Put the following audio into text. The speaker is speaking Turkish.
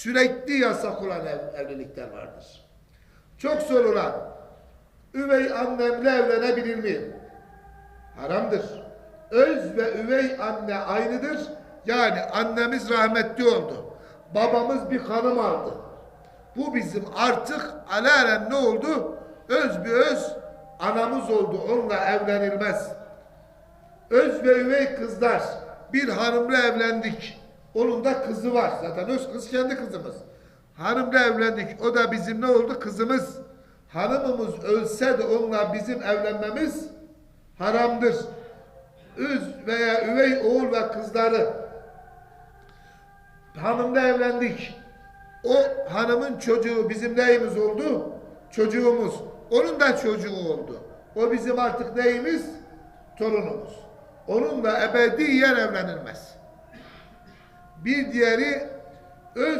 sürekli yasak olan ev- evlilikler vardır. Çok sorulan üvey annemle evlenebilir miyim? Haramdır. Öz ve üvey anne aynıdır. Yani annemiz rahmetli oldu. Babamız bir hanım aldı. Bu bizim artık alalen ne oldu? Öz bir öz anamız oldu. Onunla evlenilmez. Öz ve üvey kızlar bir hanımla evlendik. Onun da kızı var. Zaten öz kız kendi kızımız. Hanımla evlendik. O da bizim ne oldu? Kızımız. Hanımımız ölse de onunla bizim evlenmemiz haramdır. Öz veya üvey oğul ve kızları hanımla evlendik. O hanımın çocuğu bizim neyimiz oldu? Çocuğumuz. Onun da çocuğu oldu. O bizim artık neyimiz? Torunumuz. Onunla ebediyen evlenilmez. Bir diğeri öz